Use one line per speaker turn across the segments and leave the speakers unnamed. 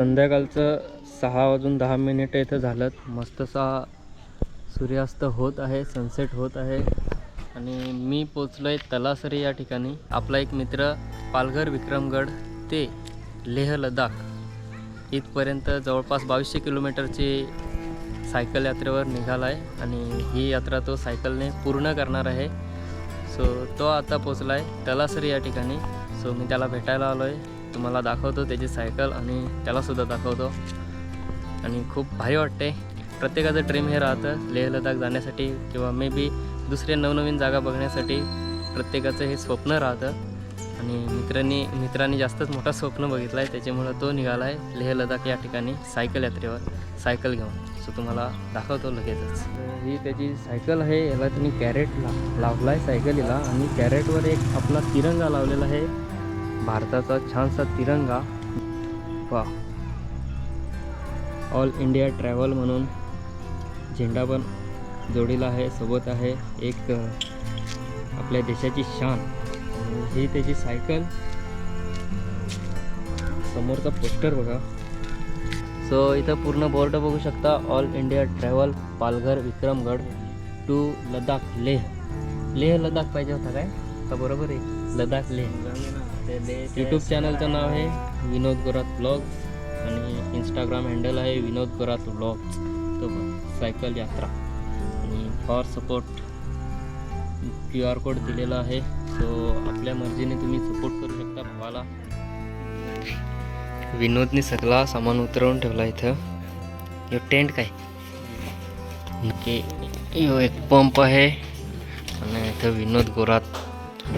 संध्याकाळचं सहा वाजून दहा मिनिटं इथं झालं. मस्तसा सूर्यास्त होत आहे सनसेट होत आहे. आणि मी पोचलो आहे तलासरी या ठिकाणी. आपला एक मित्र पालघर विक्रमगड ते लेह लडाख इथपर्यंत जवळपास बावीसशे किलोमीटरची सायकल यात्रेवर निघाला आहे आणि ही यात्रा तो सायकलने पूर्ण करणार आहे. सो तो आता पोचला आहे तलासरी या ठिकाणी. सो मी त्याला भेटायला आलो आहे तुम्हाला दाखवतो त्याची सायकल आणि त्यालासुद्धा दाखवतो. आणि खूप भारी वाटते. प्रत्येकाचं ड्रीम हे राहतं. लेह लडाख जाण्यासाठी किंवा मे बी दुसऱ्या नवनवीन जागा बघण्यासाठी प्रत्येकाचं हे स्वप्न राहतं. आणि मित्रांनी मित्रांनी जास्तच मोठा स्वप्न बघितलं आहे त्याच्यामुळं तो निघाला आहे लेह लडाख या ठिकाणी सायकल यात्रेवर. सायकल घेऊन. सो तुम्हाला दाखवतो लगेचच. ही त्याची सायकल आहे. याला त्यांनी कॅरेट ला लावला आहे सायकलीला आणि कॅरेटवर एक आपला तिरंगा लावलेला आहे. भारताचा छानसा तिरंगा. वा ऑल इंडिया ट्रॅव्हल म्हणून झेंडा पण जोडीला आहे सोबत आहे एक आपल्या देशाची शान. ही त्याची सायकल समोरचा पोस्टर बघा. सो इथं पूर्ण बोर्ड बघू शकता. All India travel Palghar Vikramgad to Ladakh Leh. Leh Ladakh पाहिजे होता काय? आता बरोबर आहे. लडाख लेह यूट्यूब चॅनलचं नाव आहे विनोद गोरात ब्लॉग्स आणि इंस्टाग्राम हँडल आहे विनोद गोरात ब्लॉग्स तो सायकल यात्रा. आणि for support Q R code दिलेला आहे. सो आपल्या मर्जीने तुम्ही सपोर्ट करू शकता भावाला. विनोदने सगळा सामान उतरवून ठेवला इथं. यो टेंट काय? यो एक पंप आहे. आणि इथं विनोद गोरात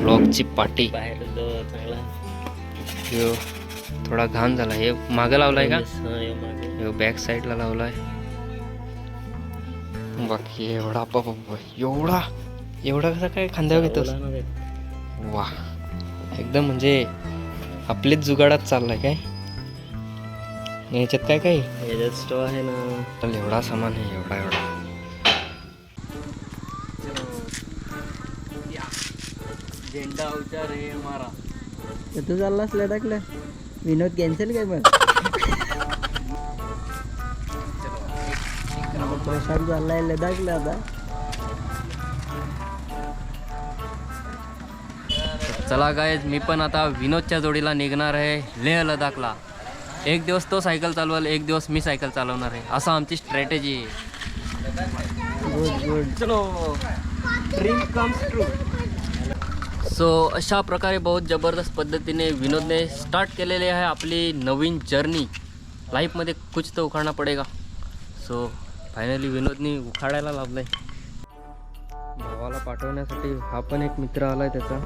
ब्लॉकची पाटी.
बाहेर चांगला.
यो थोडा घाण झाला. हे मागं लावलाय का? यो बॅक साईडला लावलाय. बाकी एवढा बाबा एवढा एवढा कसा काय खांद्यावर घेतोस? वा. एकदम म्हणजे आपलेच जुगाडात चाललाय काय? याच्यात काय काय?
याच्यात स्टोव आहे ना.
एवढा सामान आहे एवढा एवढा.
झेंडा उचार रे मारा.
तू चाललास लडाखला विनोद कॅन्सल काय मग प्रशांत चाललाय लडाखला आता.
चला काय मी पण आता विनोदच्या जोडीला निघणार आहे लेह लडाखला. एक दिवस तो सायकल चालवल एक दिवस मी सायकल चालवणार आहे. असं आमची स्ट्रॅटेजी आहे.
गुड गुड
चलो. ड्रीम कम्स ट्रू
सो अशा प्रकारे बहुत जबरदस्त पद्धतीने विनोदने स्टार्ट केलेली आहे आपली नवीन जर्नी लाईफमध्ये कुछ तर उखाणा पडेगा. सो फायनली विनोदनी उखाडायला आहे भावाला पाठवण्यासाठी हा पण एक मित्र आला आहे त्याचा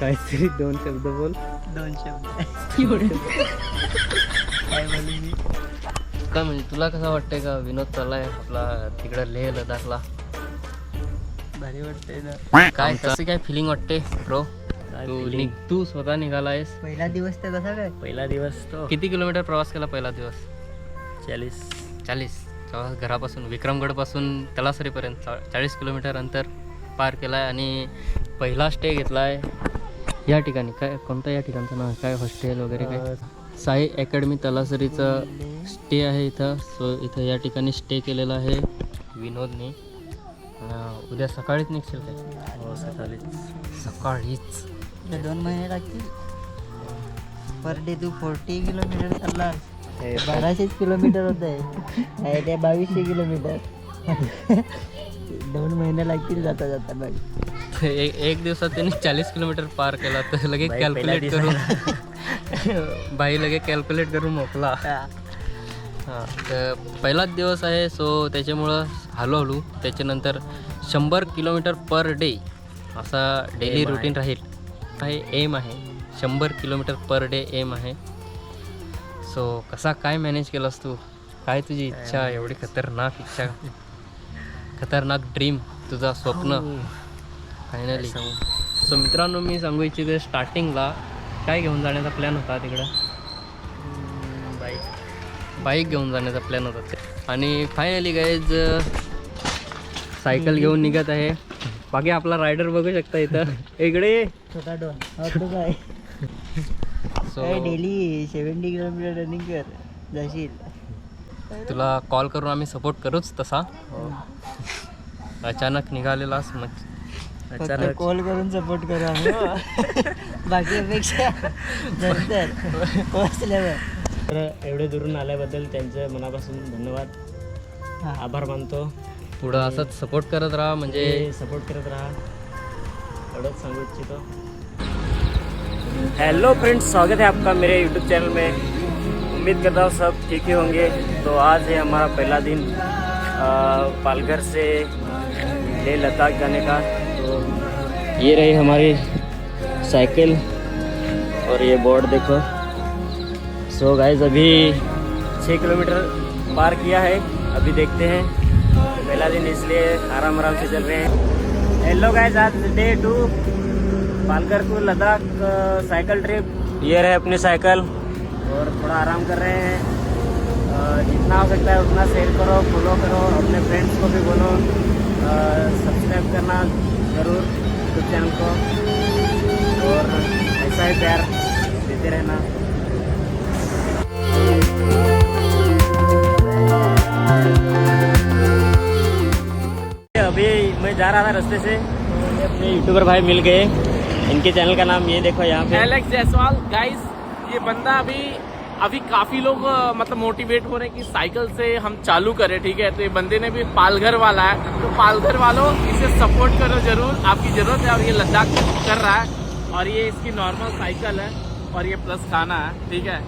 काहीतरी दोन शब्द बोल.
दोन शब्द. काय
म्हणजे तुला कसं वाटतंय का विनोद चाललाय आपला तिकडं लेह लडाखला?
भारी वाटतंय ना.
काय कसं काय फिलिंग वाटते ब्रो तू निघ तू स्वतः निघालायस
पहिला दिवस तर कसा काय?
पहिला दिवस तो.
किती किलोमीटर प्रवास केला पहिला दिवस?
चाळीस.
चाळीस. जवळ घरापासून विक्रमगडपासून तलासरीपर्यंत चा चाळीस किलोमीटर अंतर पार केला आहे आणि पहिला स्टे घेतला आहे या ठिकाणी काय कोणतं या ठिकाणचं नाव काय हॉस्टेल वगैरे काय? साई अकॅडमी तलासरीचं स्टे आहे इथं. सो इथं या ठिकाणी स्टे केलेला आहे. विनोदने. उद्या सकाळीच निघशील काय?
हो सकाळी
सकाळीच?
तुला दोन महिने लागतील. पर डे तू फोर्टी किलोमीटर चाललास बाराशेच किलोमीटर होत आहे. ते बावीसशे किलोमीटर दोन महिने लागतील जाता जाता बघ
एक एक दिवसात त्यांनी चाळीस किलोमीटर पार केला तर लगेच
बाई,
कॅल्क्युलेट
पहिल्या
करून बाई लगे कॅल्क्युलेट करून मोकला. हां. तर पहिलाच दिवस आहे सो त्याच्यामुळं हळूहळू त्याच्यानंतर शंभर किलोमीटर पर डे असा डेली. रुटीन राहील. काही एम आहे. शंभर किलोमीटर पर डे एम आहे. सो कसा काय मॅनेज केलास तू? काय तुझी इच्छा? एवढी खतरनाक इच्छा. खतरनाक ड्रीम तुझा स्वप्न. फायनली सो मित्रांनो मी सांगू इच्छिते स्टार्टिंगला काय घेऊन जाण्याचा प्लॅन होता तिकडं?
बाईक
बाईक घेऊन जाण्याचा प्लॅन होता ते. आणि फायनली गाईज सायकल घेऊन निघत आहे. बाकी आपला रायडर बघू शकता इथं. इकडे
छोटा डोन हा काय
so
daily seventy kilometre running कर. जाशील.
तुला कॉल करून आम्ही सपोर्ट करूच तसा. अचानक निघालेलास मग
फक्त
अचानक.
कॉल करून सपोर्ट करू. आम्ही हो. नंतर. पोहोचल्यावर.
तर एवढे दुरून आल्याबद्दल त्यांचे मनापासून धन्यवाद.
हा.
आभार मानतो.
पुढं असंच सपोर्ट करत राहा म्हणजे
सपोर्ट करत राहा. एवढंच सांगू इच्छितो. हेलो फ्रेंड्स स्वागत है आपका मेरे यूट्यूब चैनल में. उम्मीद करता हूँ सब ठीक ही होंगे. तो आज है हमारा पहला दिन पालघर से लेह लद्दाख जाने का. तो ये रही हमारी साइकिल और ये बोर्ड देखो. सो गाइज़ अभी छः किलोमीटर पार किया है. अभी देखते हैं पहला दिन इसलिए आराम आराम से चल रहे हैं। हेलो गाइज़ आज day two Palghar to Ladakh cycle trip ये रहे अपनी साइकिल और थोड़ा आराम कर रहे हैं। जितना हो सकता है उतना शेयर करो फॉलो करो अपने फ्रेंड्स को भी बोलो। सब्सक्राइब करना ज़रूर यूट्यूब चैनल को। और ऐसा ही प्यार देते रहना। मैं जा रहा था रास्ते से। अपने यूट्यूबर भाई मिल गए। इनके चैनल का नाम ये देखो यहाँ पे।
एलेक्स जायसवाल गाइस ये बंदा अभी अभी काफ़ी लोग मतलब मोटिवेट हो रहे हैं कि साइकिल से हम चालू करें ठीक है? तो ये बंदे ने भी पालघर वाला है। तो पालघर वालों इसे सपोर्ट करो ज़रूर। आपकी ज़रूरत है और ये लद्दाख कर रहा है। और ये इसकी नॉर्मल साइकिल है और ये प्लस खाना है ठीक है?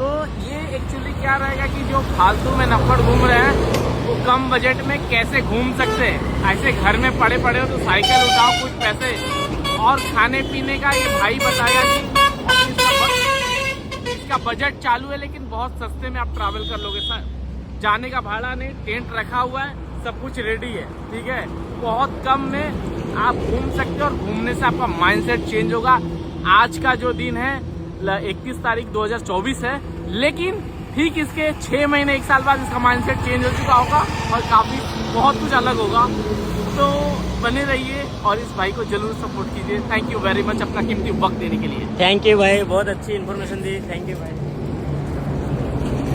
तो ये एक्चुअली क्या रहेगा कि जो फालतू में नफड़ घूम रहे हैं वो कम बजट में कैसे घूम सकते हैं? ऐसे घर में पड़े पड़े हो तो साइकिल उठाओ, कुछ पैसे। और खाने पीने का ये भाई बताया कि इसका बजट चालू है, लेकिन बहुत सस्ते में आप ट्रैवल कर लोगे। सर जाने का भाड़ा नहीं टेंट रखा हुआ है, सब कुछ रेडी है, ठीक है? बहुत कम में आप घूम सकते हो और घूमने से आपका माइंडसेट चेंज होगा। आज का जो दिन है इक्कीस तारीख 2024 है, लेकिन ठीक इसके छः महीने, एक साल बाद इसका माइंडसेट चेंज हो चुका होगा और काफ़ी, बहुत कुछ अलग होगा। तो बने रहिए और इस भाई को ज़रूर सपोर्ट कीजिए। थैंक यू वेरी मच अपना कीमती वक्त देने के लिए।
थैंक यू भाई, बहुत अच्छी इन्फॉर्मेशन दी। थैंक यू भाई।